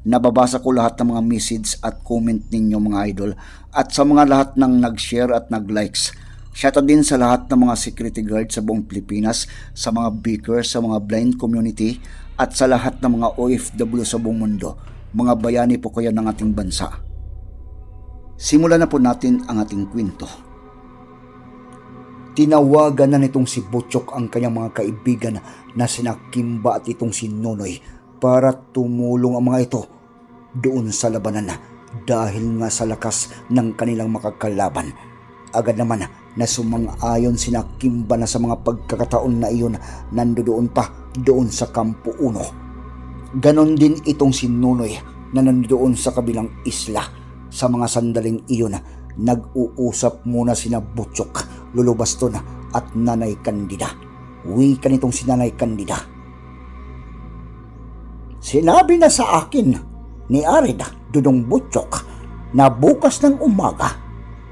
Nababasa ko lahat ng mga message at comment ninyo mga idol at sa mga lahat ng nag-share at nag-likes. Shoutout din sa lahat ng mga security guard sa buong Pilipinas, sa mga beakers, sa mga blind community at sa lahat ng mga OFW sa buong mundo. Mga bayani po kayo ng ating bansa. Simulan na po natin ang ating kwento. Tinawagan na nitong si Butchok ang kanyang mga kaibigan na sina Kimba at itong si Nonoy para tumulong ang mga ito doon sa labanan dahil nga sa lakas ng kanilang makakalaban. Agad naman na sumang-ayon sina Kimba na sa mga pagkakataon na iyon nandoon pa doon sa Kampo 1. Ganon din itong si Nonoy na nandoon sa kabilang isla. Sa mga sandaling iyon, nag-uusap muna sina Butchok, Lolo at Nanay Candida. Wika nitong si Nanay Candida. Sinabi na sa akin ni Arid Dudong Butchok na bukas ng umaga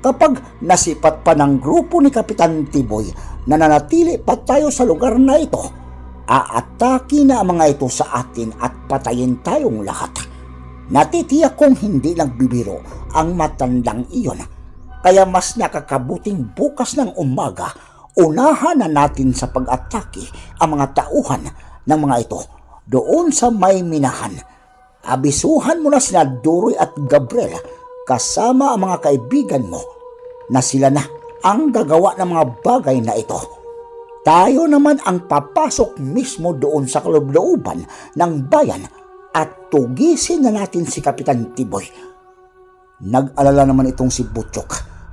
kapag nasipat pa ng grupo ni Kapitan Tiboy na nanatili pa tayo sa lugar na ito, aatake na mga ito sa atin at patayin tayong lahat. Natitiyak kong hindi nagbibiro ang matandang iyon. Kaya mas nakakabuting bukas ng umaga, unahan na natin sa pag-atake ang mga tauhan ng mga ito doon sa may minahan. Abisuhan mo na sina Duroy at Gabriel kasama ang mga kaibigan mo na sila na ang gagawa ng mga bagay na ito. Tayo naman ang papasok mismo doon sa kalooban ng bayan at tugisin na natin si Kapitan Tiboy. Nag-alala naman itong si Butchok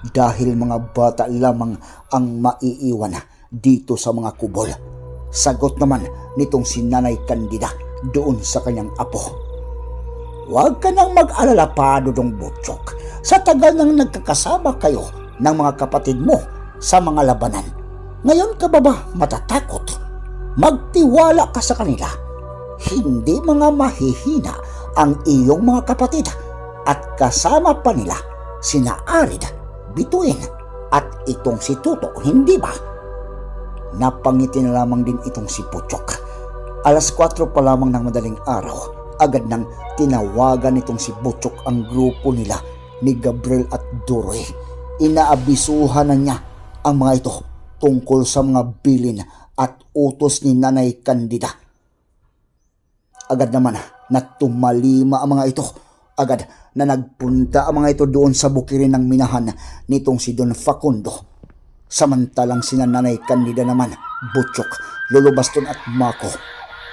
dahil mga bata lamang ang maiiwan dito sa mga kubol. Sagot naman nitong si Nanay Candida doon sa kanyang apo. Huwag ka nang mag-alala pa, Dudong Butchok. Sa tagal nang nagkakasama kayo ng mga kapatid mo sa mga labanan, ngayon ka ba ba matatakot? Magtiwala ka sa kanila hindi mga mahihina ang iyong mga kapatid at kasama pa nila sina Arid, Bituin at itong si Tuto, hindi ba? Napangiti na lamang din itong si Puchok. Alas 4 pa lamang ng madaling araw, agad nang tinawagan nitong si Butchok ang grupo nila ni Gabriel at Duroy. Inaabisuhan na niya ang mga ito tungkol sa mga bilin at utos ni Nanay Candida Agad naman na tumalima ang mga ito. Agad na nagpunta ang mga ito doon sa bukirin ng minahan nitong si Don Facundo. Samantalang sina Nanay Candida naman, Butchok, Lolo Baston at Mako.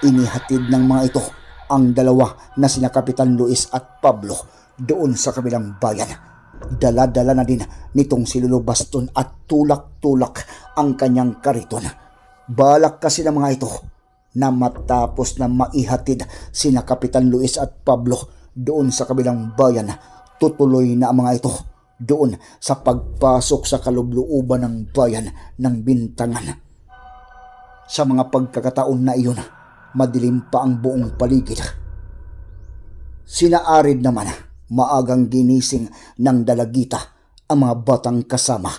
Inihatid ng mga ito ang dalawa na sina Kapitan Luis at Pablo doon sa kabilang bayan. Dala-dala na din nitong si Lolo Baston at tulak-tulak ang kanyang kariton. Balak kasi ng mga ito na matapos na maihatid sina Kapitan Luis at Pablo doon sa kabilang bayan, tutuloy na ang mga ito doon sa pagpasok sa kalubluuban ng bayan ng Bintangan. Sa mga pagkakataon na iyon, madilim pa ang buong paligid. Sinaarid naman, maagang ginising ng dalagita ang mga batang kasama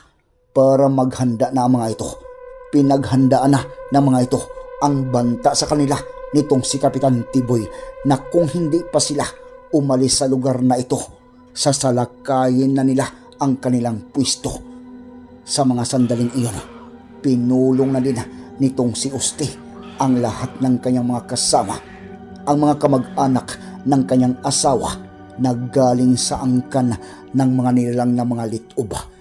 para maghanda na ang mga ito. Pinaghandaan na ng mga ito ang banta sa kanila nitong si Kapitan Tiboy na kung hindi pa sila umalis sa lugar na ito, sasalakayin na nila ang kanilang pwisto. Sa mga sandaling iyon, pinulong na din nitong si Uste ang lahat ng kanyang mga kasama, ang mga kamag-anak ng kanyang asawa na galing sa angkan ng mga nilalang na mga lituba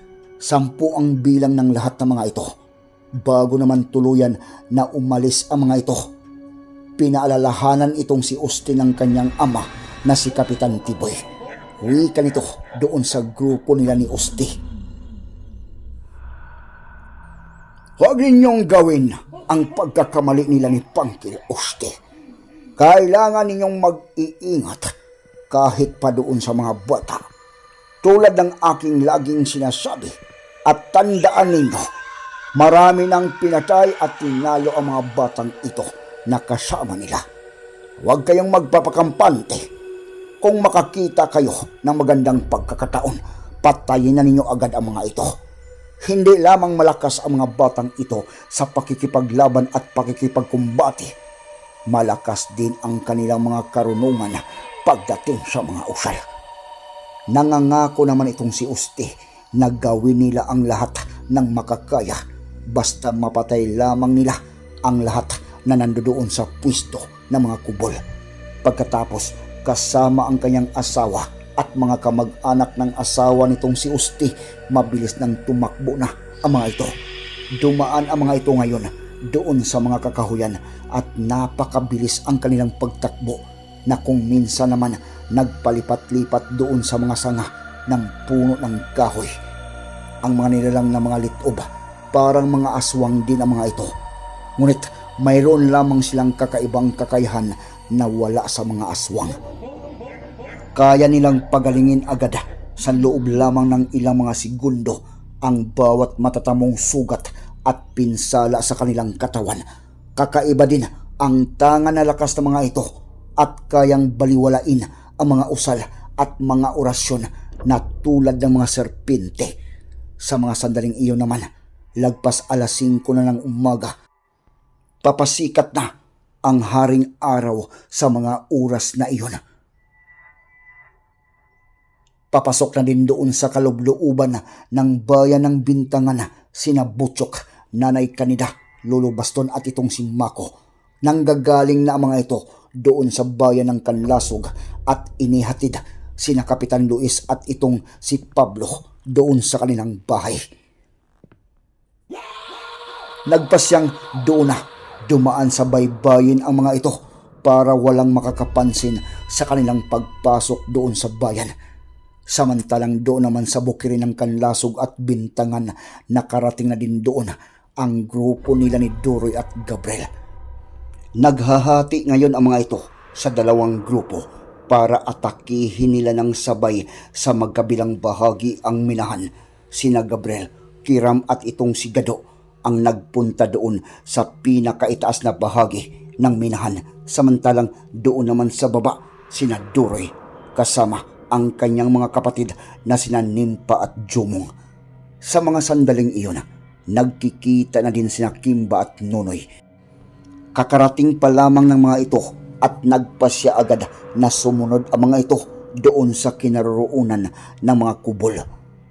Sampu ang bilang ng lahat ng mga ito. Bago naman tuluyan na umalis ang mga ito, pinaalalahanan itong si Austin ng kanyang ama na si Kapitan Tiboy. Wika nito doon sa grupo nila ni Usti. Huwag ninyong gawin ang pagkakamali nila ni Pangkil Usti. Kailangan ninyong mag-iingat kahit pa doon sa mga bata. Tulad ng aking laging sinasabi at tandaan ninyo, marami nang pinatay at tinalo ang mga batang ito na kasama nila. Huwag kayong magpapakampante. Kung makakita kayo ng magandang pagkakataon, patayin na ninyo agad ang mga ito. Hindi lamang malakas ang mga batang ito sa pakikipaglaban at pakikipagkumbati. Malakas din ang kanilang mga karunungan pagdating sa mga usal. Nangangako naman itong si Usti na gawin nila ang lahat ng makakaya basta mapatay lamang nila ang lahat na nandoon sa pwisto ng mga kubol. Pagkatapos, kasama ang kanyang asawa at mga kamag-anak ng asawa nitong si Usti, mabilis nang tumakbo na ang mga ito. Dumaan ang mga ito ngayon doon sa mga kakahuyan at napakabilis ang kanilang pagtakbo na kung minsan naman nagpalipat-lipat doon sa mga sanga ng puno ng kahoy. Ang mga nilalang na mga litob, parang mga aswang din ang mga ito. Ngunit mayroon lamang silang kakaibang kakayahan na wala sa mga aswang. Kaya nilang pagalingin agad sa loob lamang ng ilang mga segundo ang bawat matatamong sugat at pinsala sa kanilang katawan. Kakaiba din ang tanga na lakas ng mga ito at kayang baliwalain ang mga usal at mga orasyon na tulad ng mga serpente. Sa mga sandaling iyon naman, lagpas alas 5 na ng umaga, papasikat na ang haring araw sa mga oras na iyon. Papasok na din doon sa kalublooban ng bayan ng bintangan sina Butchok, Nanay Kanida, Lolo Baston at itong si Mako. Nanggagaling na ang mga ito doon sa bayan ng Kanlasog at inihatid sina Kapitan Luis at itong si Pablo doon sa kanilang bahay. Nagpasyang doon na dumaan sa baybayin ang mga ito para walang makakapansin sa kanilang pagpasok doon sa bayan. Samantalang doon naman sa bukirin ng Kanlasog at Bintangan nakarating na din doon ang grupo nila ni Duroy at Gabriel. Naghahati ngayon ang mga ito sa dalawang grupo para atakihin nila ng sabay sa magkabilang bahagi ang minahan. Sina Gabriel, Kiram at itong si Gado ang nagpunta doon sa pinakaitaas na bahagi ng minahan samantalang doon naman sa baba sina Duroy kasama ang kanyang mga kapatid na sina Nimpa at Jumong. Sa mga sandaling iyon, nagkikita na din sina Kimba at Nonoy. Kakarating pa lamang ng mga ito at nagpasya agad na sumunod ang mga ito doon sa kinaroroonan ng mga kubol.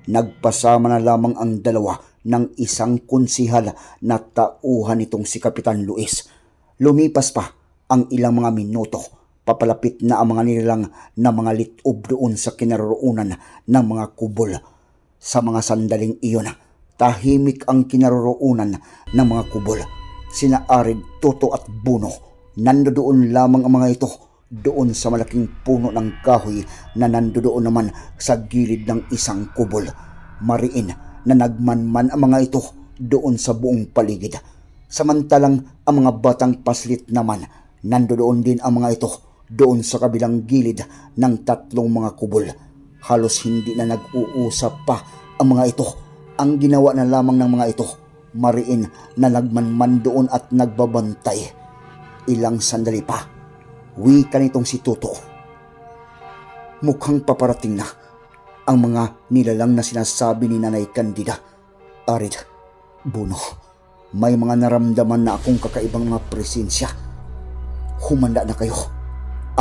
Nagpasama na lamang ang dalawa ng isang konsihal na tauhan nitong si Kapitan Luis. Lumipas pa ang ilang mga minuto papalapit na ang mga nilalang na mga litob doon sa kinaroroonan ng mga kubol. Sa mga sandaling iyon, tahimik ang kinaroroonan ng mga kubol. Sina Arid, Toto at Buno, nandoon lamang ang mga ito doon sa malaking puno ng kahoy na nandoon naman sa gilid ng isang kubol. Mariin na nagmanman ang mga ito doon sa buong paligid. Samantalang ang mga batang paslit naman, nandoon din ang mga ito doon sa kabilang gilid ng tatlong mga kubol. Halos hindi na nag-uusap pa ang mga ito. Ang ginawa na lamang ng mga ito, mariin na nagmanman doon at nagbabantay. Ilang sandali pa, wika nitong si Tuto. Mukhang paparating na ang mga nilalang na sinasabi ni Nanay Candida. Arid, Buno, may mga naramdaman na akong kakaibang mga presensya. Humanda na kayo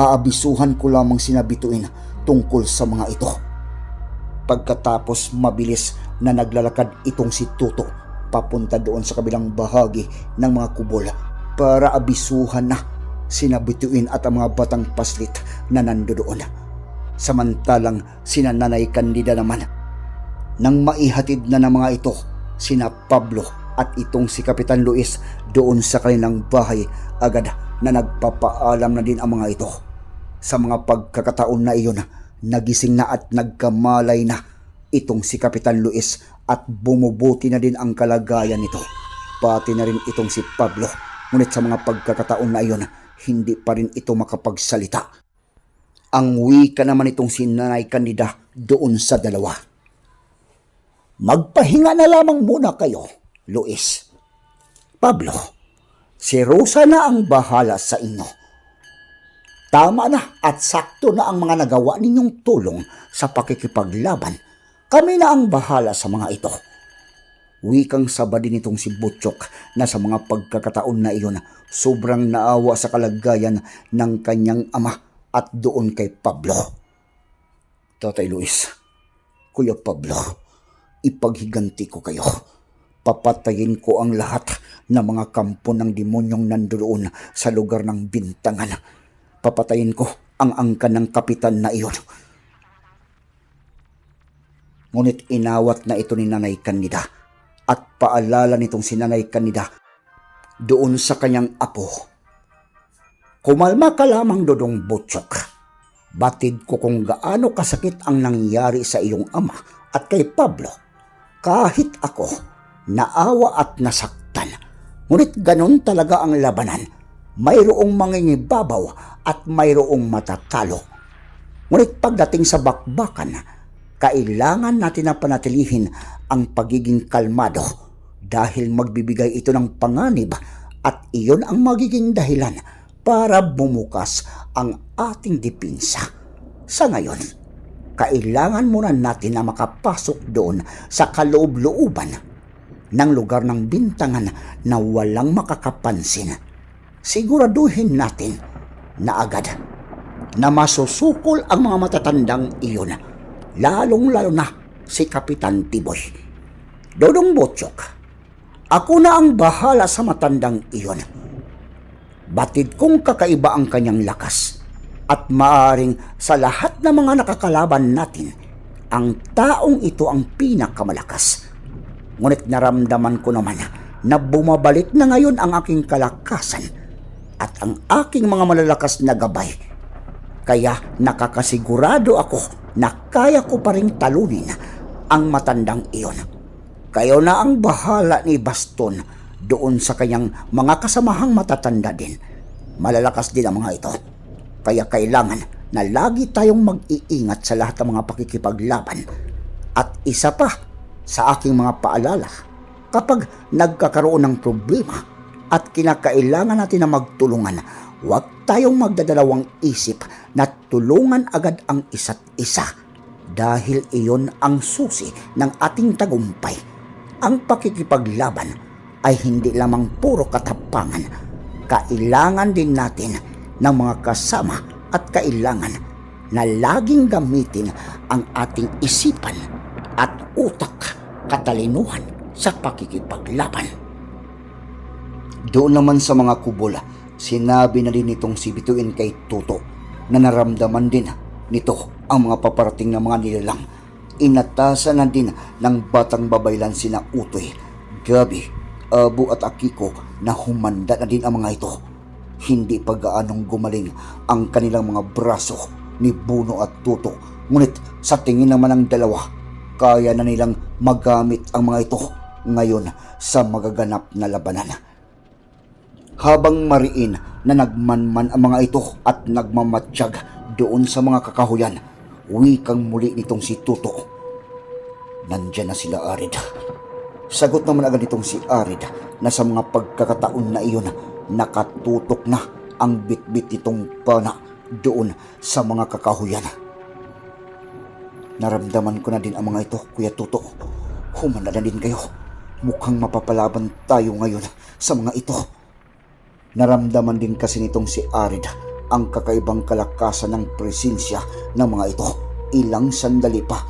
aabisuhan ko lamang sinabituin tungkol sa mga ito. Pagkatapos mabilis na naglalakad itong si Tuto papunta doon sa kabilang bahagi ng mga kubol para abisuhan na sinabituin at ang mga batang paslit na nandoon. Samantalang sina Nanay Candida naman Nang maihatid na ng mga ito, sina Pablo at itong si Kapitan Luis doon sa kanilang bahay agad na nagpapaalam na din ang mga ito. Sa mga pagkakataon na iyon, nagising na at nagkamalay na itong si Kapitan Luis at bumubuti na din ang kalagayan nito. Pati na rin itong si Pablo. Ngunit sa mga pagkakataon na iyon, hindi pa rin ito makapagsalita. Ang wika naman itong si Nanay Candida doon sa dalawa. Magpahinga na lamang muna kayo, Luis. Pablo, si Rosa na ang bahala sa inyo. Tama na at sakto na ang mga nagawa ninyong tulong sa pakikipaglaban. Kami na ang bahala sa mga ito. Wikang saba din itong si Butchok na sa mga pagkakataon na iyon sobrang naawa sa kalagayan ng kanyang ama at doon kay Pablo. Tatay Luis, Kuya Pablo, ipaghiganti ko kayo. Papatayin ko ang lahat ng mga kampo ng demonyong nandoon sa lugar ng bintangan. Papatayin ko ang angkan ng kapitan na iyon. Ngunit inawat na ito ni Nanay Candida at paalala nitong si Nanay Candida doon sa kanyang apo. Kumalma ka lamang dodong butchok. Batid ko kung gaano kasakit ang nangyari sa iyong ama at kay Pablo. Kahit ako, naawa at nasaktan. Ngunit ganon talaga ang labanan. Mayroong mangingibabaw at mayroong matatalo. Ngunit pagdating sa bakbakan, kailangan natin na panatilihin ang pagiging kalmado dahil magbibigay ito ng panganib at iyon ang magiging dahilan para bumukas ang ating dipinsa. Sa ngayon, kailangan muna natin na makapasok doon sa kaloob-looban ng lugar ng bintangan na walang makakapansin. Siguraduhin natin na agad na masusukol ang mga matatandang iyon, lalong-lalo na si Kapitan Tiboy. Dodong Botsyok, ako na ang bahala sa matandang iyon. Batid kong kakaiba ang kanyang lakas at maaring sa lahat ng mga nakakalaban natin, ang taong ito ang pinakamalakas. Ngunit naramdaman ko naman na bumabalik na ngayon ang aking kalakasan at ang aking mga malalakas na gabay. Kaya nakakasigurado ako na kaya ko pa rin talunin ang matandang iyon. Kayo na ang bahala ni Baston doon sa kanyang mga kasamahang matatanda din. Malalakas din ang mga ito. Kaya kailangan na lagi tayong mag-iingat sa lahat ng mga pakikipaglaban. At isa pa sa aking mga paalala, kapag nagkakaroon ng problema at kinakailangan natin na magtulungan, huwag tayong magdadalawang isip na tulungan agad ang isa't isa dahil iyon ang susi ng ating tagumpay. Ang pakikipaglaban ay hindi lamang puro katapangan. Kailangan din natin ng mga kasama at kailangan na laging gamitin ang ating isipan at utak katalinuhan sa pakikipaglaban. Doon naman sa mga kubol, sinabi na din itong si Bituin kay Tuto na naramdaman din nito ang mga paparating na mga nilalang. Inatasan na din ng batang babaylan sina Utoy, Gabi, Abu at Akiko na humanda na din ang mga ito. Hindi pa gaanong gumaling ang kanilang mga braso ni Buno at Tuto. Ngunit sa tingin naman ng dalawa, kaya na nilang magamit ang mga ito ngayon sa magaganap na labanan habang mariin na nagmanman ang mga ito at nagmamatsyag doon sa mga kakahuyan, wikang muli nitong si Tuto. Nandyan na sila Arid. Sagot naman agad nitong si Arid na sa mga pagkakataon na iyon, nakatutok na ang bitbit nitong pana doon sa mga kakahuyan. Naramdaman ko na din ang mga ito, Kuya Tuto. Humanda na din kayo. Mukhang mapapalaban tayo ngayon sa mga ito. Naramdaman din kasi nitong si Arid ang kakaibang kalakasan ng presensya ng mga ito. Ilang sandali pa,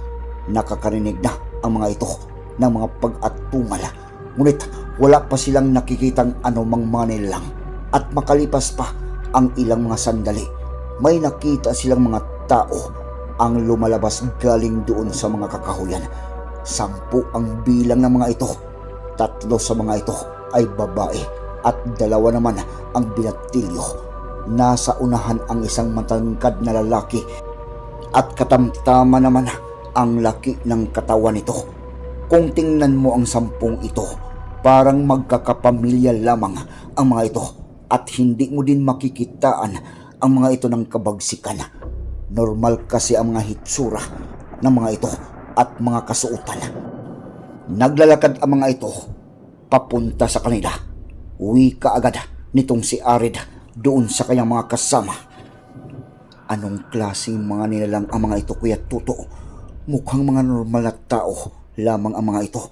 nakakarinig na ang mga ito ng mga pag-atungal. Ngunit wala pa silang nakikitang anumang mga nilang. At makalipas pa ang ilang mga sandali, may nakita silang mga tao ang lumalabas galing doon sa mga kakahuyan. Sampu ang bilang ng mga ito. Tatlo sa mga ito ay babae at dalawa naman ang binatilyo. Nasa unahan ang isang matangkad na lalaki at katamtama naman ang laki ng katawan nito. Kung tingnan mo ang sampung ito, parang magkakapamilya lamang ang mga ito at hindi mo din makikitaan ang mga ito ng kabagsikan. Normal kasi ang mga hitsura ng mga ito at mga kasuotan. Naglalakad ang mga ito papunta sa kanila. Uwi ka agad nitong si Arid doon sa kanyang mga kasama. Anong klaseng mga nilalang ang mga ito, Kuya Tuto? Mukhang mga normal na tao lamang ang mga ito.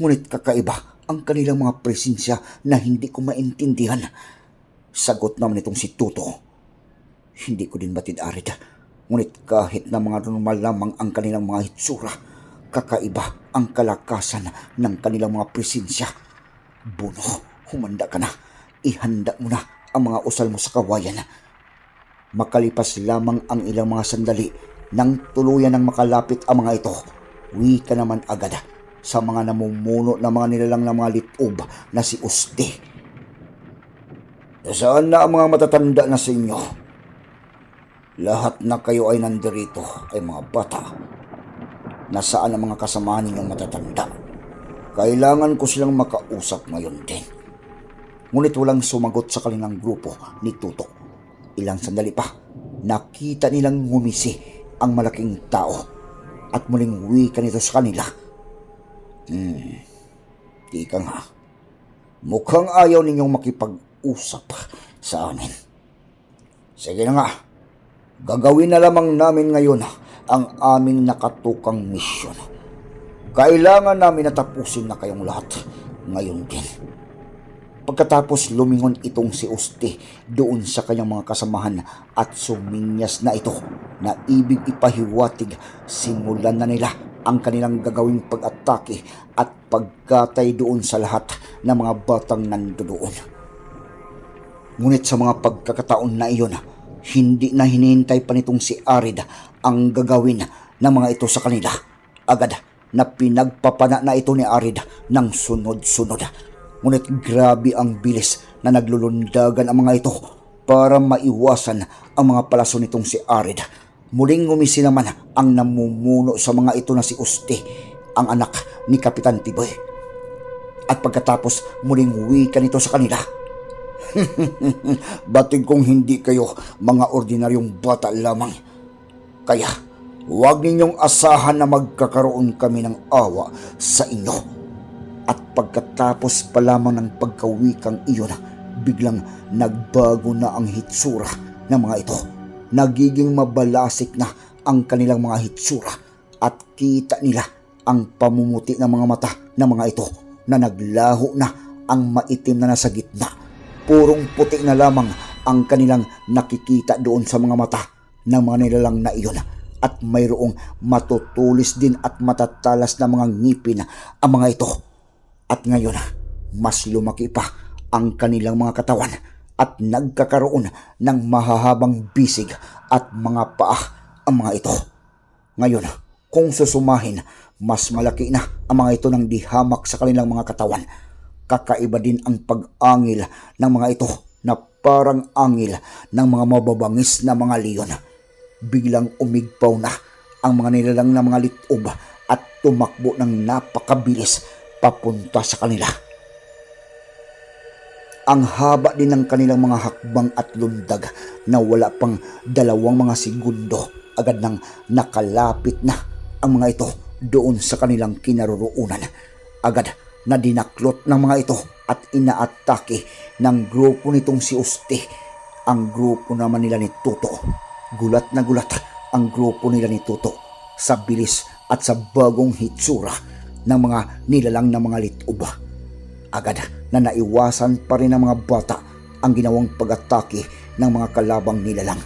Ngunit kakaiba ang kanilang mga presensya na hindi ko maintindihan. Sagot naman itong si Tuto. Hindi ko din batid arid. Ngunit kahit na mga normal lamang ang kanilang mga hitsura, kakaiba ang kalakasan ng kanilang mga presensya. Buno, humanda ka na. Ihanda mo na ang mga usal mo sa kawayan. Makalipas lamang ang ilang mga sandali nang tuluyan ng makalapit ang mga ito, uwi ka naman agad sa mga namumuno na mga nilalang na mga litob na si Uste. Saan na ang mga matatanda na sa inyo? Lahat na kayo ay nandirito ay mga bata. Nasaan ang mga kasamahan ninyong matatanda? Kailangan ko silang makausap ngayon din. Ngunit walang sumagot sa kanilang grupo ni Tutok. Ilang sandali pa, nakita nilang ngumisi ang malaking tao at muling wika nito sa kanila. Hmm, di ka nga. Mukhang ayaw ninyong makipag-usap sa amin. Sige na nga, gagawin na lamang namin ngayon ang aming nakatukang misyon. Kailangan namin natapusin na kayong lahat ngayon din. Pagkatapos lumingon itong si Uste doon sa kanyang mga kasamahan at suminyas na ito na ibig ipahiwatig simulan na nila ang kanilang gagawing pag-atake at pagkatay doon sa lahat ng mga batang nandoon. Ngunit sa mga pagkakataon na iyon, hindi na hinihintay pa nitong si Arid ang gagawin ng mga ito sa kanila. Agad na pinagpapana na ito ni Arid ng sunod-sunod. Ngunit grabe ang bilis na naglulundagan ang mga ito para maiwasan ang mga palaso nitong si Arid. Muling ngumisi naman ang namumuno sa mga ito na si Uste, ang anak ni Kapitan Tiboy. At pagkatapos muling wika nito sa kanila, Batig kong hindi kayo mga ordinaryong bata lamang. Kaya, huwag ninyong asahan na magkakaroon kami ng awa sa inyo. At pagkatapos pa lamang ng pagkawikang iyon, biglang nagbago na ang hitsura ng mga ito. Nagiging mabalasik na ang kanilang mga hitsura at kita nila ang pamumuti ng mga mata ng mga ito na naglaho na ang maitim na nasa gitna purong puti na lamang ang kanilang nakikita doon sa mga mata ng mga nilalang na iyon at mayroong matutulis din at matatalas na mga ngipin ang mga ito. At ngayon, mas lumaki pa ang kanilang mga katawan at nagkakaroon ng mahahabang bisig at mga paa ang mga ito. Ngayon, kung susumahin, mas malaki na ang mga ito ng dihamak sa kanilang mga katawan kakaiba din ang pag-angil ng mga ito na parang angil ng mga mababangis na mga leon. Biglang umigpaw na ang mga nilalang na mga litob at tumakbo ng napakabilis papunta sa kanila. Ang haba din ng kanilang mga hakbang at lundag na wala pang dalawang mga segundo agad nang nakalapit na ang mga ito doon sa kanilang kinaroroonan. Agad na dinaklot ng mga ito at inaatake ng grupo nitong si Uste. Ang grupo naman nila ni Tuto. Gulat na gulat ang grupo nila ni Tuto sa bilis at sa bagong hitsura ng mga nilalang na mga litob. Agad na naiwasan pa rin ng mga bata ang ginawang pag-atake ng mga kalabang nilalang.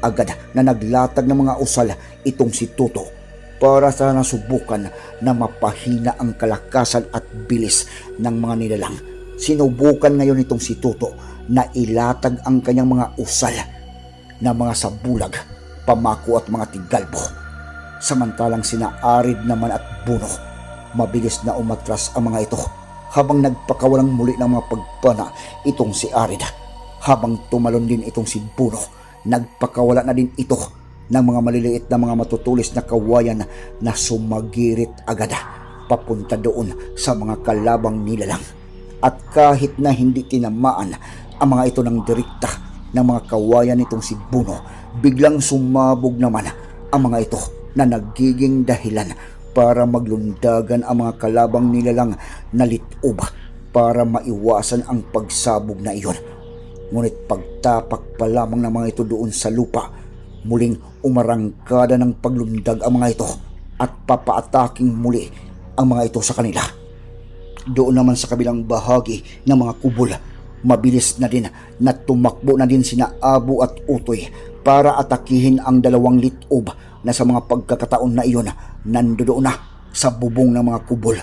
Agad na naglatag ng mga usal itong si Tuto para sa nasubukan na mapahina ang kalakasan at bilis ng mga nilalang. Sinubukan ngayon itong si Tuto na ilatag ang kanyang mga usal na mga sabulag, pamako at mga tigalbo. Samantalang sina Arid naman at Buno Mabilis na umatras ang mga ito habang nagpakawalang muli ng mga pagpana itong si Arid. Habang tumalon din itong si Buno, nagpakawala na din ito ng mga maliliit na mga matutulis na kawayan na sumagirit agad papunta doon sa mga kalabang nilalang. At kahit na hindi tinamaan ang mga ito ng direkta ng mga kawayan nitong si Buno, biglang sumabog naman ang mga ito na nagiging dahilan para maglundagan ang mga kalabang nilalang na litob para maiwasan ang pagsabog na iyon. Ngunit pagtapak pa lamang ng mga ito doon sa lupa, muling umarangkada ng paglundag ang mga ito at papaataking muli ang mga ito sa kanila. Doon naman sa kabilang bahagi ng mga kubol, mabilis na din na tumakbo na din sina Abu at Utoy para atakihin ang dalawang litob na sa mga pagkakataon na iyon nandoon na sa bubong ng mga kubol.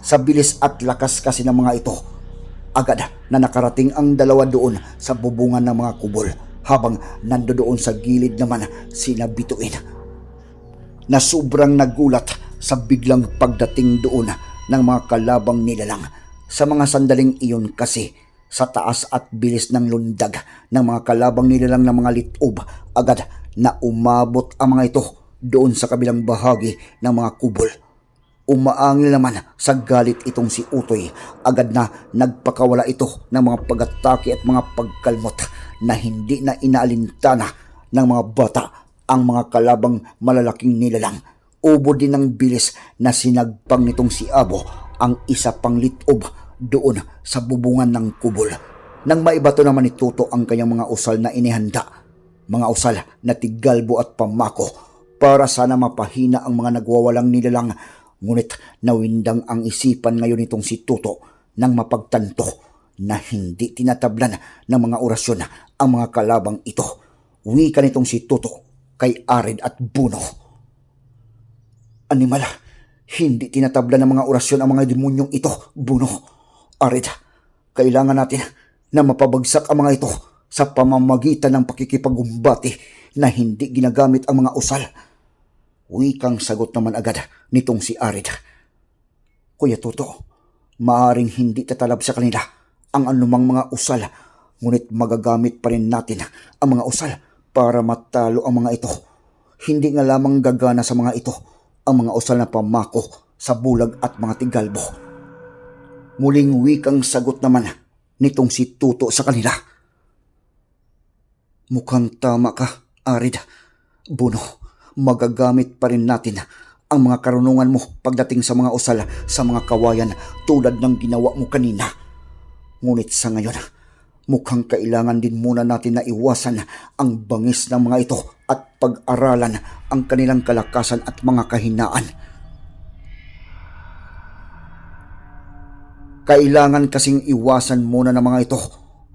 Sa bilis at lakas kasi ng mga ito, agad na nakarating ang dalawa doon sa bubungan ng mga kubol habang nandoon sa gilid naman sina Bituin na sobrang nagulat sa biglang pagdating doon ng mga kalabang nilalang. Sa mga sandaling iyon kasi, sa taas at bilis ng lundag ng mga kalabang nilalang ng mga litob, agad na umabot ang mga ito doon sa kabilang bahagi ng mga kubol. Umaangil naman sa galit itong si Utoy. Agad na nagpakawala ito ng mga pagatake at mga pagkalmot na hindi na inaalintana ng mga bata ang mga kalabang malalaking nilalang. Ubo din ng bilis na sinagpang nitong si Abo ang isa pang litob doon sa bubungan ng kubol. Nang maibato naman ni Tuto ang kanyang mga usal na inihanda, mga usal na tigalbo at pamako para sana mapahina ang mga nagwawalang nilalang Ngunit nawindang ang isipan ngayon nitong si Tuto nang mapagtanto na hindi tinatablan ng mga orasyon ang mga kalabang ito. Wika nitong si Tuto kay Arid at Buno. Animal, hindi tinatablan ng mga orasyon ang mga demonyong ito, Buno. Arid, kailangan natin na mapabagsak ang mga ito sa pamamagitan ng pakikipagumbati na hindi ginagamit ang mga usal. Wikang sagot naman agad nitong si Arid. Kuya Toto, maaring hindi tatalab sa kanila ang anumang mga usal, ngunit magagamit pa rin natin ang mga usal para matalo ang mga ito. Hindi nga lamang gagana sa mga ito ang mga usal na pamako sa bulag at mga tigalbo. Muling wikang sagot naman nitong si Tuto sa kanila. Mukhang tama ka, Arid. Buno, magagamit pa rin natin ang mga karunungan mo pagdating sa mga usal sa mga kawayan tulad ng ginawa mo kanina. Ngunit sa ngayon, mukhang kailangan din muna natin na iwasan ang bangis ng mga ito at pag-aralan ang kanilang kalakasan at mga kahinaan. Kailangan kasing iwasan muna ng mga ito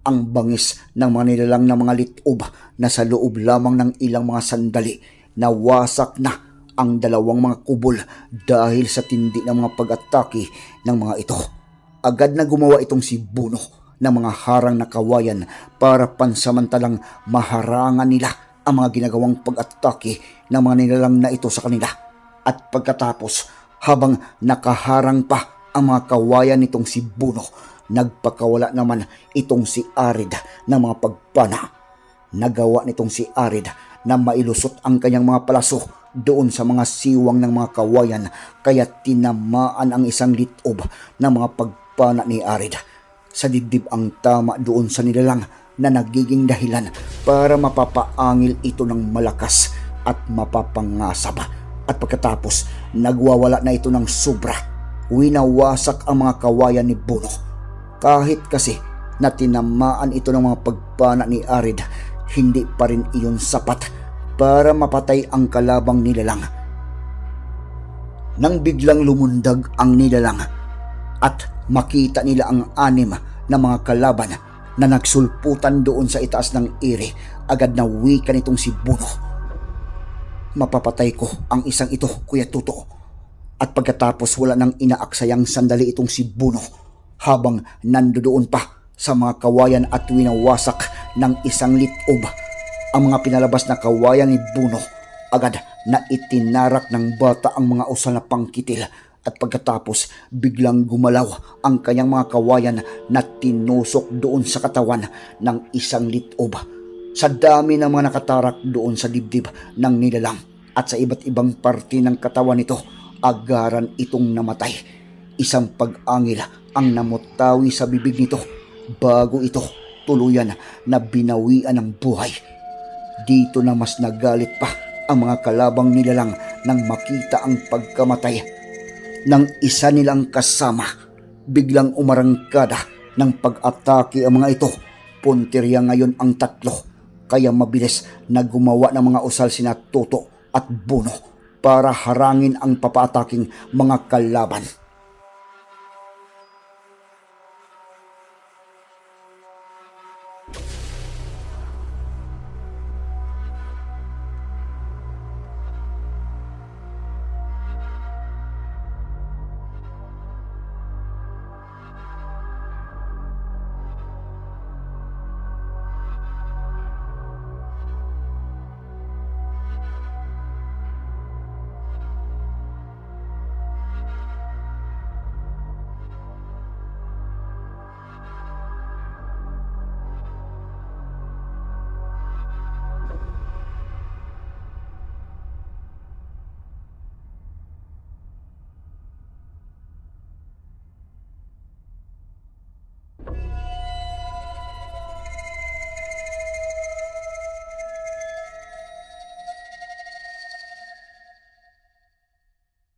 ang bangis ng mga nilalang ng mga litob na sa loob lamang ng ilang mga sandali nawasak na ang dalawang mga kubol dahil sa tindi ng mga pag-atake ng mga ito. Agad na gumawa itong si Buno ng mga harang na kawayan para pansamantalang maharangan nila ang mga ginagawang pag-atake ng mga nilalang na ito sa kanila. At pagkatapos, habang nakaharang pa ang mga kawayan nitong si Buno, nagpakawala naman itong si Arid ng mga pagpana. Nagawa nitong si Arid na mailusot ang kanyang mga palaso doon sa mga siwang ng mga kawayan kaya tinamaan ang isang litob ng mga pagpana ni Arid. Sa dibdib ang tama doon sa nilalang na nagiging dahilan para mapapaangil ito ng malakas at mapapangasab. At pagkatapos, nagwawala na ito ng sobra. Winawasak ang mga kawayan ni Bono. Kahit kasi na tinamaan ito ng mga pagpana ni Arid, hindi pa rin iyon sapat para mapatay ang kalabang nilalang. Nang biglang lumundag ang nilalang at makita nila ang anim na mga kalaban na nagsulputan doon sa itaas ng iri, agad na wika nitong si Buno. Mapapatay ko ang isang ito, Kuya Tuto. At pagkatapos wala nang inaaksayang sandali itong si Buno habang nandoon pa sa mga kawayan at winawasak ng isang litob ang mga pinalabas na kawayan ni Buno. Agad na itinarak ng bata ang mga usal na pangkitil at pagkatapos biglang gumalaw ang kanyang mga kawayan na tinusok doon sa katawan ng isang litob. Sa dami ng mga nakatarak doon sa dibdib ng nilalang at sa iba't ibang parte ng katawan nito, agaran itong namatay. Isang pag-angil ang namutawi sa bibig nito bago ito tuluyan na binawian ng buhay. Dito na mas nagalit pa ang mga kalabang nilalang nang makita ang pagkamatay ng isa nilang kasama. Biglang umarangkada ng pag-atake ang mga ito. Punteriya ngayon ang tatlo. Kaya mabilis na gumawa ng mga usal sina Toto at Buno para harangin ang papaataking mga kalaban.